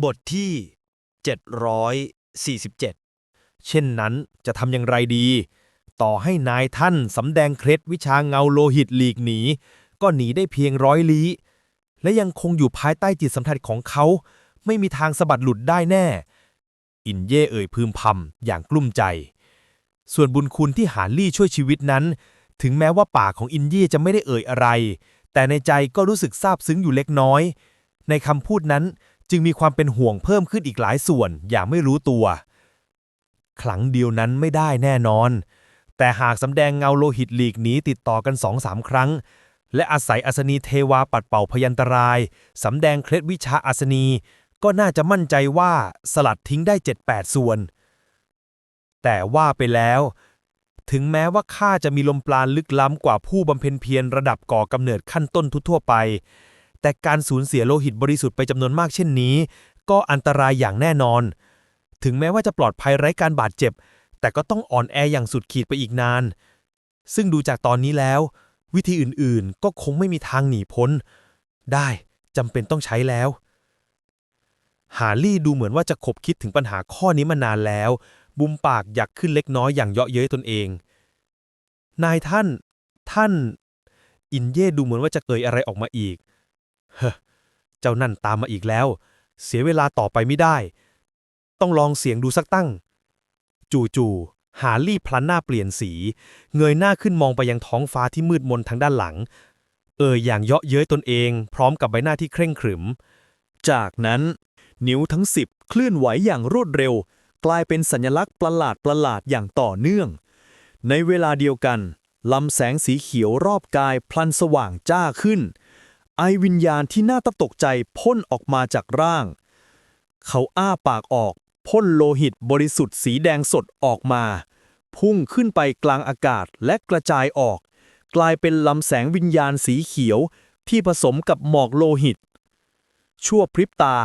บทที่ 747 เช่นนั้นจะทำอย่างไรดี ต่อให้นายท่านสำแดงเคล็ดวิชาเงาโลหิตหลีกหนี ก็หนีได้เพียงร้อยลี้ และยังคงอยู่ภายใต้จิตสัมผัสของเขา ไม่มีทางสะบัดหลุดได้แน่ อินเย่เอ่ยพึมพำอย่างกลุ้มใจ ส่วนบุญคุณที่หาลี่ช่วยชีวิตนั้น ถึงแม้ว่าปากของอินเย่จะไม่ได้เอ่ยอะไร แต่ในใจก็รู้สึกซาบซึ้งอยู่เล็กน้อย ในคำพูดนั้น จึงมีความเป็นห่วงเพิ่มขึ้นอีกหลายส่วนอย่างไม่รู้ตัว ครั้งเดียวนั้นไม่ได้แน่นอน แต่หากสำแดงเงาโลหิตหลีกหนีติดต่อกันสองสามครั้ง และอาศัยอัศนีเทวาปัดเป่าพยันตรายสำแดงเคล็ดวิชาอัศนีก็น่าจะมั่นใจว่าสลัดทิ้งได้7-8ส่วน แต่ว่าไปแล้ว ถึงแม้ว่าข้าจะมีลมปราณลึกล้ำกว่าผู้บำเพ็ญเพียรระดับก่อกำเนิดขั้นต้นทั่วไป แต่การสูญเสียโลหิตบริสุทธิ์ไปจำนวนมากเช่นนี้ ก็อันตรายอย่างแน่นอน ถึงแม้ว่าจะปลอดภัยไร้การบาดเจ็บ แต่ก็ต้องอ่อนแออย่างสุดขีดไปอีกนาน ซึ่งดูจากตอนนี้แล้ว วิธีอื่นๆ ก็คงไม่มีทางหนีพ้น ได้จำเป็นต้องใช้แล้วหาลี่ดูเหมือนว่าจะขบคิดถึงปัญหาข้อนี้มานานแล้ว บุมปากอยากขึ้นเล็กน้อยอย่างเยาะเย้ยตนเอง นายท่าน ท่าน อินเย่ดูเหมือนว่าจะเกยอะไรออกมาอีก เฮ้เจ้านั่นตามมาอีกแล้ว เสียเวลาต่อไปไม่ได้ ต้องลองเสียงดูสักตั้ง จู่ๆหาลี่พลันหน้าเปลี่ยนสี เงยหน้าขึ้นมองไปยังท้องฟ้าที่มืดมนทางด้านหลัง เอ่ยอย่างเยาะเย้ยตนเอง พร้อมกับใบหน้าที่เคร่งขรึม จากนั้น นิ้วทั้งสิบเคลื่อนไหวอย่างรวดเร็ว กลายเป็นสัญลักษณ์ประหลาดประหลาดอย่างต่อเนื่อง ในเวลาเดียวกันลำแสงสีเขียวรอบกายพลันสว่างจ้าขึ้น ไอวิญญาณที่น่าตะตกใจพ่นออกมาจากร่าง เขาอ้าปากออกพ่นโลหิตบริสุทธิ์สีแดงสดออกมา พุ่งขึ้นไปกลางอากาศและกระจายออก กลายเป็นลำแสงวิญญาณสีเขียวที่ผสมกับหมอกโลหิต ชั่วพริบตา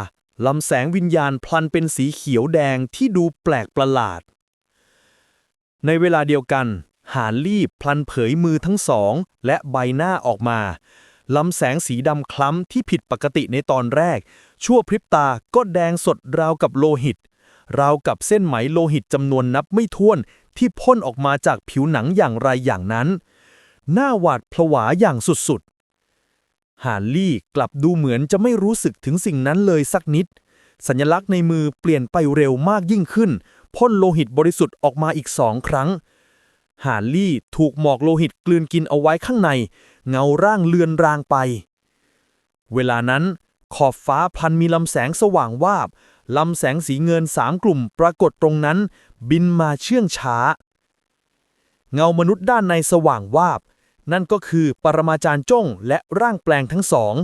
ลำแสงวิญญาณพลันเป็นสีเขียวแดงที่ดูแปลกประหลาด ในเวลาเดียวกัน หานรีบพลันเผยมือทั้งสองและใบหน้าออกมา ลำแสงสีดำคล้ำที่ผิดปกติในตอนแรก ชั่วพริบตาก็แดงสดราวกับโลหิต ราวกับเส้นไหมโลหิตจำนวนนับไม่ถ้วนที่พ่นออกมาจากผิวหนังอย่างไรอย่างนั้น หน้าหวาดผวาอย่างสุดๆ ฮาร์ลี่กลับดูเหมือนจะไม่รู้สึกถึงสิ่งนั้นเลยสักนิด สัญลักษณ์ในมือเปลี่ยนไปเร็วมากยิ่งขึ้น พ่นโลหิตบริสุทธิ์ออกมาอีกสองครั้ง ฮาร์ลี่ถูกหมอกโลหิตกลืนกินเอาไว้ข้างใน เงาร่างเลือนรางไป เวลานั้น ขอบฟ้าพันมีลำแสงสว่างวาบ ลำแสงสีเงินสามกลุ่มปรากฏตรงนั้น บินมาเชื่องช้า เงามนุษย์ด้านในสว่างวาบ นั่นก็คือปรมาจารย์จ้งและร่างแปลงทั้งสอง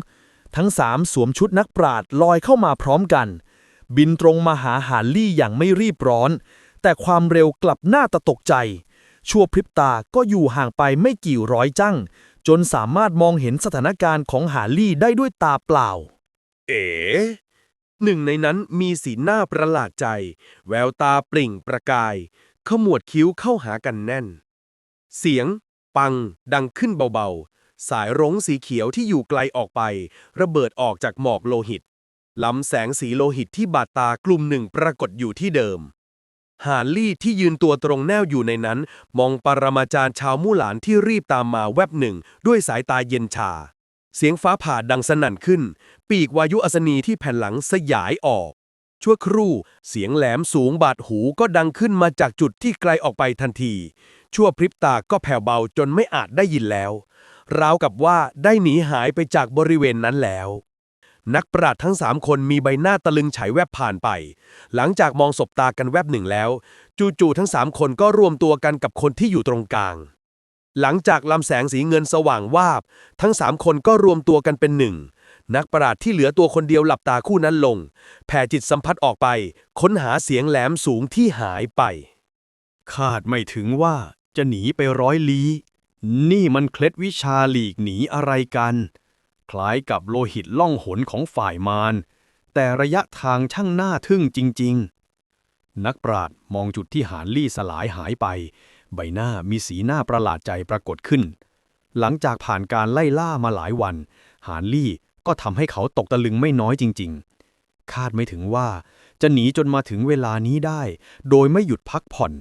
ทั้งสามสวมชุดนักปราดลอยเข้ามาพร้อมกัน บินตรงมาหาหาลี่อย่างไม่รีบร้อน แต่ความเร็วกลับน่าตะตกใจชั่วพริบตาก็อยู่ห่างไปไม่กี่ร้อยจั่ง จนสามารถมองเห็นสถานการณ์ของหาลี่ได้ด้วยตาเปล่า เอ๋หนึ่งในนั้นมีสีหน้าประหลาดใจ แววตาปริ่งประกาย ขมวดคิ้วเข้าหากันแน่น เสียง ปัง ดังขึ้นเบาๆ สายรุ้งสีเขียวที่อยู่ไกลออกไป ระเบิดออกจากหมอกโลหิตลำแสงสีโลหิตที่บาดตากลุ่มหนึ่งปรากฏอยู่ที่เดิม หาลี่ที่ยืนตัวตรงแนวอยู่ในนั้น มองปรมาจารย์ชาวมู่หลานที่รีบตามมาแวบหนึ่ง ด้วยสายตาเย็นชา เสียงฟ้าผ่าดังสนั่นขึ้น ปีกวายุอัศนีที่แผ่นหลังสยายออก ชั่วครู่ เสียงแหลมสูงบาดหูก็ดังขึ้นมาจากจุดที่ไกลออกไปทันที ชั่วพริบตาก็แผ่วเบาจนไม่อาจได้ยินแล้วราวกับว่าได้หนีหายไปจากบริเวณนั้นแล้ว นักปราชญ์ทั้งสามคนมีใบหน้าตะลึงฉายแวบผ่านไป หลังจากมองสบตากันแวบหนึ่งแล้ว จู่ๆทั้งสามคนก็รวมตัวกันกับคนที่อยู่ตรงกลาง หลังจากลำแสงสีเงินสว่างวาบ ทั้งสามคนก็รวมตัวกันเป็นหนึ่งนักปราชญ์ที่เหลือตัวคนเดียวหลับตาคู่นั้นลง แผ่จิตสัมผัสออกไป ค้นหาเสียงแหลมสูงที่หายไป คาดไม่ถึงว่าจะหนีไปร้อยลี้ นี่มันเคล็ดวิชาหลีกหนีอะไรกัน คล้ายกับโลหิตล่องหนของฝ่ายมารแต่ระยะทางช่างน่าทึ่งจริง ๆ นักปราชญ์มองจุดที่หานลี่สลายหายไป ใบหน้ามีสีหน้าประหลาดใจปรากฏขึ้น หลังจากผ่านการไล่ล่ามาหลายวัน หานลี่ก็ทำให้เขาตกตะลึงไม่น้อยจริง ๆ คาดไม่ถึงว่าจะหนีจนมาถึงเวลานี้ได้ โดยไม่หยุดพักผ่อน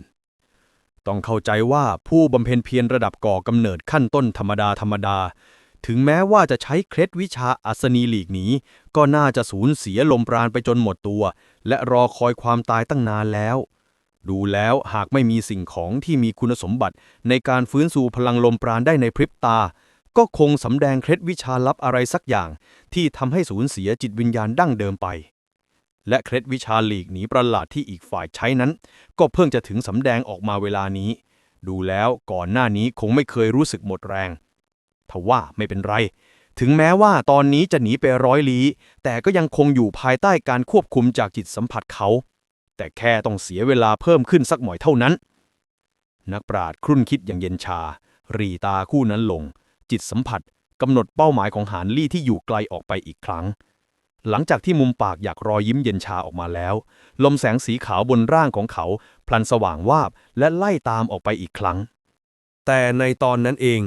ต้องเข้าใจว่าผู้บำเพ็ญเพียรระดับก่อกำเนิดขั้นต้นธรรมดาธรรมดา ถึงแม้ว่าจะใช้เคล็ดวิชาอัศนีหลีกหนีก็น่าจะสูญเสียลมปราณไปจนหมดตัว และรอคอยความตายตั้งนานแล้ว ดูแล้วหากไม่มีสิ่งของที่มีคุณสมบัติในการฟื้นสู่พลังลมปราณได้ในพริบตา ก็คงสำแดงเคล็ดวิชาลับอะไรสักอย่าง ที่ทำให้สูญเสียจิตวิญญาณดั้งเดิมไป และเคล็ดวิชาหลีกหนีประหลาดที่อีกฝ่ายใช้นั้น ก็เพิ่งจะถึงสำแดงออกมาเวลานี้ ดูแล้วก่อนหน้านี้คงไม่เคยรู้สึกหมดแรง ทว่าไม่เป็นไร ถึงแม้ว่าตอนนี้จะหนีไปร้อยลี้แต่ก็ยังคงอยู่ภายใต้การควบคุมจากจิตสัมผัสเขา แต่แค่ต้องเสียเวลาเพิ่มขึ้นสักหน่อยเท่านั้น นักปราดครุ่นคิดอย่างเย็นชา รีตาคู่นั้นลง จิตสัมผัสกำหนดเป้าหมายของหานลี่ที่อยู่ไกลออกไปอีกครั้ง หลังจากที่มุมปากอยากรอยยิ้มเย็นชาออกมาแล้ว ลมแสงสีขาวบนร่างของเขา พลันสว่างวาบและไล่ตามออกไปอีกครั้ง แต่ในตอนนั้นเอง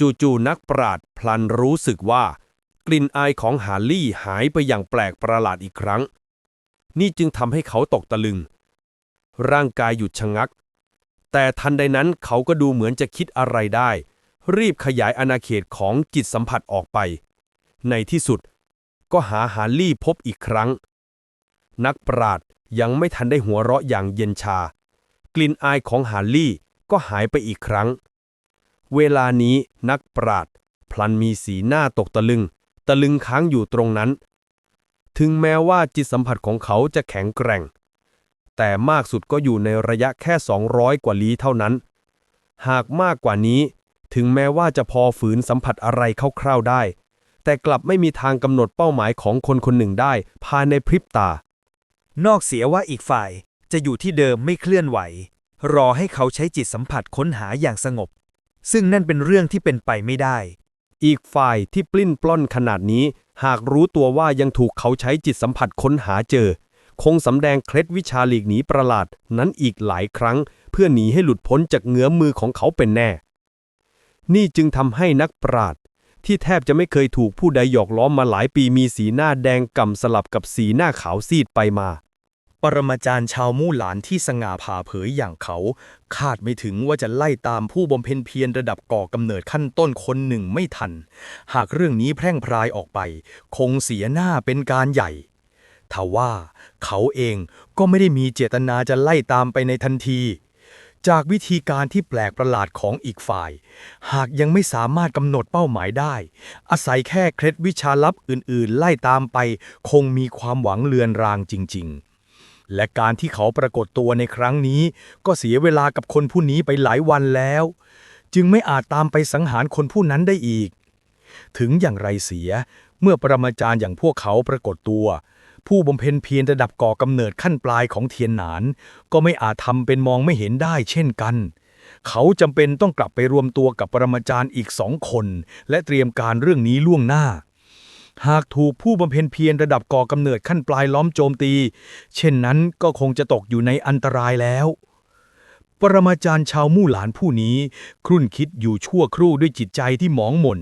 จู่ๆนักปราดพลันรู้สึกว่า กลิ่นอายของฮาร์ลี่หายไปอย่างแปลกประหลาดอีกครั้ง นี่จึงทำให้เขาตกตะลึง ร่างกายหยุดชะงัก แต่ทันใดนั้นเขาก็ดูเหมือนจะคิดอะไรได้ รีบขยายอาณาเขตของจิตสัมผัสออกไป ในที่สุด ก็หาฮาร์ลี่พบอีกครั้ง นักปราดยังไม่ทันได้หัวเราะอย่างเย็นชา กลิ่นอายของฮาร์ลี่ก็หายไปอีกครั้ง เวลานี้นักปราดพลันมีสีหน้าตกตะลึง ตะลึงค้างอยู่ตรงนั้น ถึงแม้ว่าจิตสัมผัสของเขาจะแข็งแกร่ง แต่มากสุดก็อยู่ในระยะแค่ 200 กว่าลี้เท่านั้น หากมากกว่านี้ ถึงแม้ว่าจะพอฝืนสัมผัสอะไรคร่าวๆได้ แต่กลับไม่มีทางกำหนดเป้าหมายของคนคนหนึ่งได้ ภายในพริบตา นอกเสียว่าอีกฝ่ายจะอยู่ที่เดิมไม่เคลื่อนไหว รอให้เขาใช้จิตสัมผัสค้นหาอย่างสงบ ซึ่งนั่นเป็นเรื่องที่เป็นไปไม่ได้ อีกฝ่ายที่ปลิ้นปล้อนขนาดนี้ หากรู้ตัวว่ายังถูกเขาใช้จิตสัมผัสค้นหาเจอ คงสำแดงเคล็ดวิชาหลีกหนีประหลาดนั้นอีกหลายครั้ง เพื่อหนีให้หลุดพ้นจากเงื้อมมือของเขาเป็นแน่ นี่จึงทำให้นักปราดที่แทบจะไม่เคยถูกผู้ใดหยอกล้อมมาหลายปีมีสีหน้าแดงก่ำสลับกับสีหน้าขาวซีดไปมา ปรมาจารย์ชาวมู่หลานที่สง่าผ่าเผยอย่างเขา คาดไม่ถึงว่าจะไล่ตามผู้บำเพ็ญเพียรระดับก่อกำเนิดขั้นต้นคนหนึ่งไม่ทัน หากเรื่องนี้แพร่งพรายออกไป คงเสียหน้าเป็นการใหญ่ทว่าเขาเองก็ไม่ได้มีเจตนาจะไล่ตามไปในทันที จากวิธีการที่แปลกประหลาดของอีกฝ่าย หากยังไม่สามารถกำหนดเป้าหมายได้ อาศัยแค่เคล็ดวิชาลับอื่นๆ ไล่ตามไป คงมีความหวังเลือนรางจริง ๆ และการที่เขาปรากฏตัวในครั้งนี้ ก็เสียเวลากับคนผู้นี้ไปหลายวันแล้ว จึงไม่อาจตามไปสังหารคนผู้นั้นได้อีก ถึงอย่างไรเสีย เมื่อปรมาจารย์อย่างพวกเขาปรากฏตัว ผู้บำเพ็ญเพียรระดับก่อกำเนิดขั้นปลายของเทียนหนาน ก็ไม่อาจทำเป็นมองไม่เห็นได้เช่นกันเขาจำเป็นต้องกลับไปรวมตัวกับปรมาจารย์อีกสองคน และเตรียมการเรื่องนี้ล่วงหน้า หากถูกผู้บำเพ็ญเพียรระดับก่อกำเนิดขั้นปลายล้อมโจมตี เช่นนั้นก็คงจะตกอยู่ในอันตรายแล้ว ปรมาจารย์ชาวมู่หลานผู้นี้ ครุ่นคิดอยู่ชั่วครู่ด้วยจิตใจที่หมองหม่น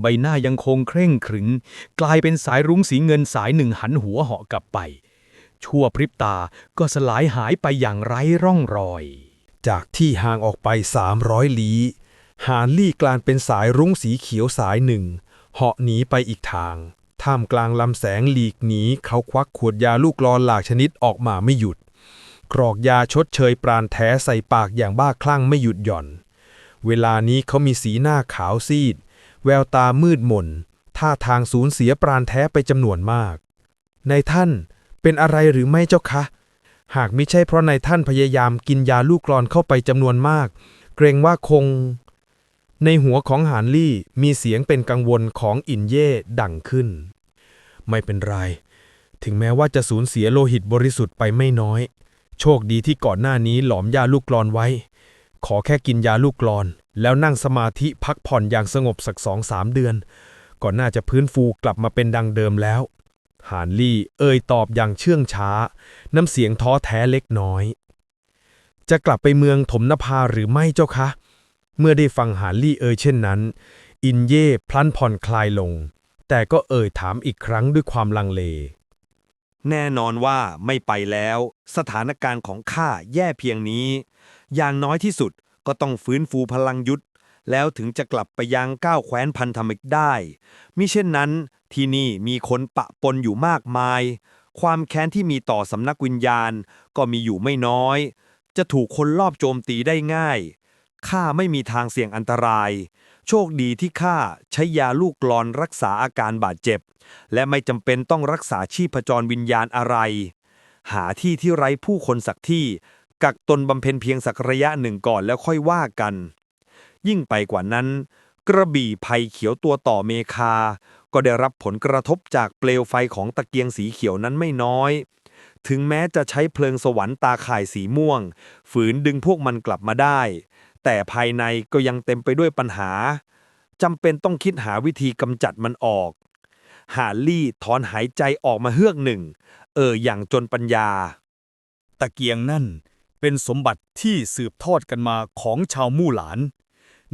ใบหน้ายังคงเคร่งขรึงกลายเป็นสายรุ้งสีเงินสายหนึ่งหันหัวเหาะกลับไป ชั่วพริบตาก็สลายหายไปอย่างไร้ร่องรอย จากที่ห่างออกไป 300 ลี้ หานลี่กลานเป็นสายรุ้งสีเขียวสายหนึ่งเหาะหนีไปอีกทาง ท่ามกลางลำแสงหลีกหนีเขาควักขวดยาลูกลอนหลากชนิดออกมาไม่หยุด กรอกยาชดเชยปราณแท้ใส่ปากอย่างบ้าคลั่งไม่หยุดหย่อน เวลานี้เขามีสีหน้าขาวซีด แววตามืดมนท่าทางสูญเสียปราณแท้ไปจำนวนมาก ในายท่านเป็นอะไรหรือไม่เจ้าคะ หากมิใช่เพราะนายท่านพยายามกินยาลูกกรอนเข้าไปจำนวนมาก เกรงว่าคง ในหัวของหานลี่มีเสียงเป็นกังวลของอินเย่ดังขึ้น ไม่เป็นไร ถึงแม้ว่าจะสูญเสียโลหิตบริสุทธิ์ไปไม่น้อย โชคดีที่ก่อนหน้านี้หลอมยาลูกกรอนไว้ ขอแค่กินยาลูกกรอน แล้วนั่งสมาธิพักผ่อนอย่างสงบสักสองสามเดือน ก่อนน่าจะพื้นฟูกลับมาเป็นดังเดิมแล้วหานลี่เอ่ยตอบอย่างเชื่องช้า น้ำเสียงท้อแท้เล็กน้อย จะกลับไปเมืองถมนภาหรือไม่เจ้าคะ เมื่อได้ฟังหาลี่เอ่ยเช่นนั้น อินเย่พลันผ่อนคลายลง แต่ก็เอ่ยถามอีกครั้งด้วยความลังเล แน่นอนว่าไม่ไปแล้ว สถานการณ์ของข้าแย่เพียงนี้ อย่างน้อยที่สุดก็ต้องฟื้นฟูพลังยุทธแล้วถึงจะกลับไปยังก้าวแคว้นพันธมิตรได้ มิเช่นนั้น ที่นี่มีคนปะปนอยู่มากมาย ความแค้นที่มีต่อสำนักวิญญาณก็มีอยู่ไม่น้อย จะถูกคนลอบโจมตีได้ง่าย ข้าไม่มีทางเสี่ยงอันตราย โชคดีที่ข้าใช้ยาลูกกลอนรักษาอาการบาดเจ็บ และไม่จำเป็นต้องรักษาชีพจรวิญญาณอะไร หาที่ที่ไร้ผู้คนสักที่ กักตนบำเพ็ญเพียงสักระยะหนึ่งก่อนแล้วค่อยว่ากัน ยิ่งไปกว่านั้น กระบี่ภัยเขียวตัวต่อเมคา ก็ได้รับผลกระทบจากเปลวไฟของตะเกียงสีเขียวนั้นไม่น้อยถึงแม้จะใช้เพลิงสวรรค์ตาข่ายสีม่วง ฝืนดึงพวกมันกลับมาได้ แต่ภายในก็ยังเต็มไปด้วยปัญหาจำเป็นต้องคิดหาวิธีกำจัดมันออกหาลี่ถอนหายใจออกมาเฮือกหนึ่ง เอออย่างจนปัญญา ตะเกียงนั่นเป็นสมบัติที่สืบทอดกันมาของชาวมู่หลาน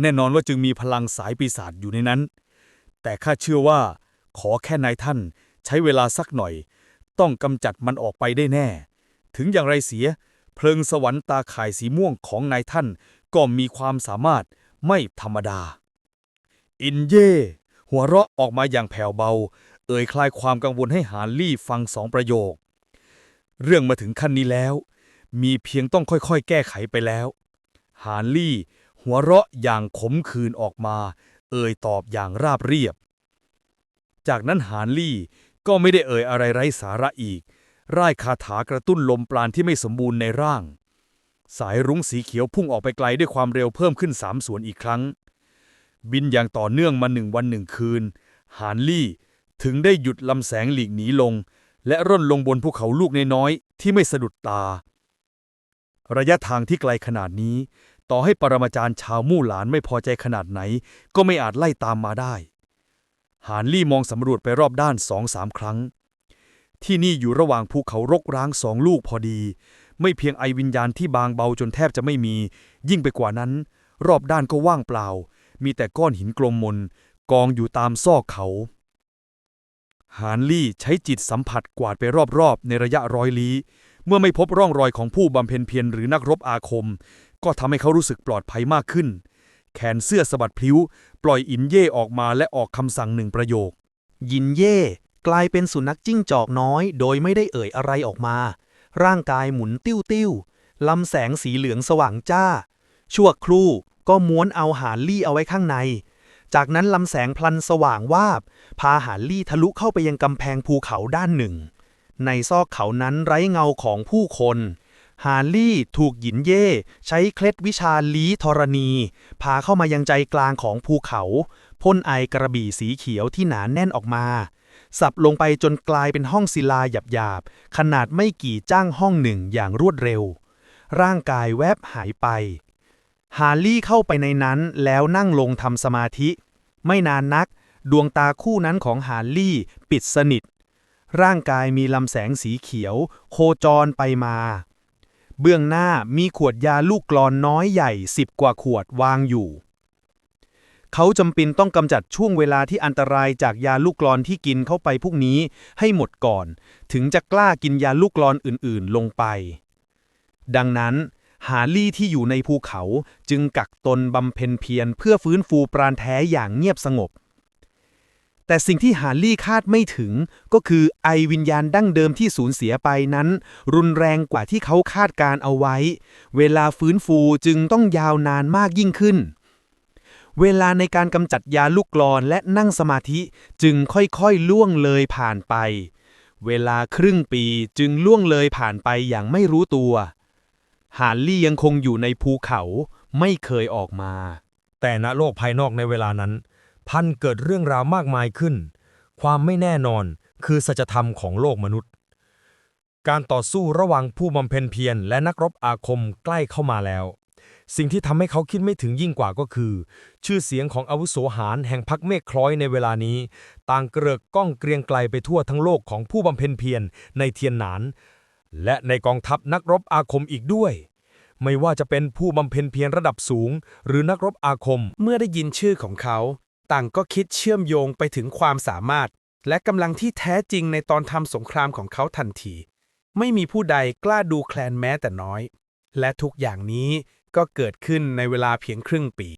แน่นอนว่าจึงมีพลังสายปีศาจอยู่ในนั้น แต่ข้าเชื่อว่า ขอแค่นายท่านใช้เวลาสักหน่อย ต้องกำจัดมันออกไปได้แน่ ถึงอย่างไรเสีย เพลิงสวรรค์ตาข่ายสีม่วงของนายท่าน ก็มีความสามารถไม่ธรรมดา อินเย่ หัวเราะออกมาอย่างแผ่วเบา เอ่ยคลายความกังวลให้หาลี่ฟังสองประโยค เรื่องมาถึงขั้นนี้แล้ว มีเพียงต้องค่อยๆ แก้ไขไปแล้วฮานลี่ หัวเราะอย่างขมขื่นออกมา เอ่ยตอบอย่างราบเรียบ จากนั้นฮานลี่ก็ไม่ได้เอ่ยอะไรไร้สาระอีก ร่ายคาถากระตุ้นลมปราณที่ไม่สมบูรณ์ในร่าง สายรุ้งสีเขียวพุ่งออกไปไกลด้วยความเร็วเพิ่มขึ้นสามส่วนอีกครั้ง บินอย่างต่อเนื่องมาหนึ่งวันหนึ่งคืนฮานลี่ถึงได้หยุดลำแสงหลีกหนีลง และร่นลงบนภูเขาลูกน้อยๆที่ไม่สะดุดตา ระยะทางที่ไกลขนาดนี้ ต่อให้ปรมาจารย์ชาวมู่หลานไม่พอใจขนาดไหน ก็ไม่อาจไล่ตามมาได้ หานลี่มองสำรวจไปรอบด้านสองสามครั้ง ที่นี่อยู่ระหว่างภูเขารกร้างสองลูกพอดี ไม่เพียงไอวิญญาณที่บางเบาจนแทบจะไม่มี ยิ่งไปกว่านั้น รอบด้านก็ว่างเปล่า มีแต่ก้อนหินกลมมน กองอยู่ตามซอกเขาฮานลี่ใช้จิตสัมผัสกวาดไปรอบๆ ในระยะร้อยลี้เมื่อไม่พบร่องรอยของผู้บำเพ็ญเพียรหรือนักรบอาคม ก็ทำให้เขารู้สึกปลอดภัยมากขึ้น แขนเสื้อสะบัดพลิ้ว ปล่อยอินเย่ออกมาและออกคำสั่งหนึ่งประโยค ยินเย่กลายเป็นสุนัขจิ้งจอกน้อย โดยไม่ได้เอ่ยอะไรออกมา ร่างกายหมุนติ้วติ้วลำแสงสีเหลืองสว่างจ้า ชั่วครู่ก็ม้วนเอาหาลี่เอาไว้ข้างใน จากนั้นลำแสงพลันสว่างวาบ พาหาลี่ทะลุเข้าไปยังกำแพงภูเขาด้านหนึ่ง ในซอกเขานั้นไร้เงาของผู้คนฮาลี่ถูกหยินเย่ใช้เคล็ดวิชาลีธรณี พาเข้ามายังใจกลางของภูเขาพ่นไอกระบี่สีเขียวที่หนาแน่นออกมา สับลงไปจนกลายเป็นห้องศิลาหยาบๆ ขนาดไม่กี่จ้างห้องหนึ่งอย่างรวดเร็ว ร่างกายแวบหายไป ฮาลี่เข้าไปในนั้นแล้วนั่งลงทำสมาธิ ไม่นานนัก ดวงตาคู่นั้นของฮาลี่ปิดสนิท ร่างกายมีลำแสงสีเขียว โคจรไปมา เบื้องหน้ามีขวดยาลูกกลอนน้อยใหญ่สิบกว่าขวดวางอยู่ เขาจำเป็นต้องกำจัดช่วงเวลาที่อันตรายจากยาลูกกลอนที่กินเข้าไปพวกนี้ให้หมดก่อน ถึงจะกล้ากินยาลูกกลอนอื่นๆ ลงไป ดังนั้น หาลี่ที่อยู่ในภูเขาจึงกักตนบำเพ็ญเพียรเพื่อฟื้นฟูปราณแท้อย่างเงียบสงบ แต่สิ่งที่หาลี่คาดไม่ถึงก็คือไอวิญญาณดั้งเดิมที่สูญเสียไปนั้น รุนแรงกว่าที่เขาคาดการเอาไว้ เวลาฟื้นฟูจึงต้องยาวนานมากยิ่งขึ้น เวลาในการกำจัดยาลูกกลอนและนั่งสมาธิจึงค่อยๆล่วงเลยผ่านไป เวลาครึ่งปีจึงล่วงเลยผ่านไปอย่างไม่รู้ตัวฮาลี่ยังคงอยู่ในภูเขาไม่เคยออกมา แต่ณโลกภายนอกในเวลานั้น พันเกิดเรื่องราวมากมายขึ้น ความไม่แน่นอนคือสัจธรรมของโลกมนุษย์ การต่อสู้ระหว่างผู้บำเพ็ญเพียรและนักรบอาคมใกล้เข้ามาแล้ว สิ่งที่ทำให้เขาคิดไม่ถึงยิ่งกว่าก็คือ ชื่อเสียงของอาวุโสหารแห่งพักเมฆคล้อยในเวลานี้ ต่างเกลือกก้องเกรียงไกลไปทั่วทั้งโลกของผู้บำเพ็ญเพียรในเทียนหนาน และในกองทัพนักรบอาคมอีกด้วย ไม่ว่าจะเป็นผู้บำเพ็ญเพียรระดับสูง หรือนักรบอาคม เมื่อได้ยินชื่อของเขา ต่างก็คิดเชื่อมโยงไปถึงความสามารถ และกำลังที่แท้จริงในตอนทำสงครามของเขาทันที ไม่มีผู้ใดกล้าดูแคลนแม้แต่น้อย และทุกอย่างนี้ ก็เกิดขึ้นในเวลาเพียงครึ่งปี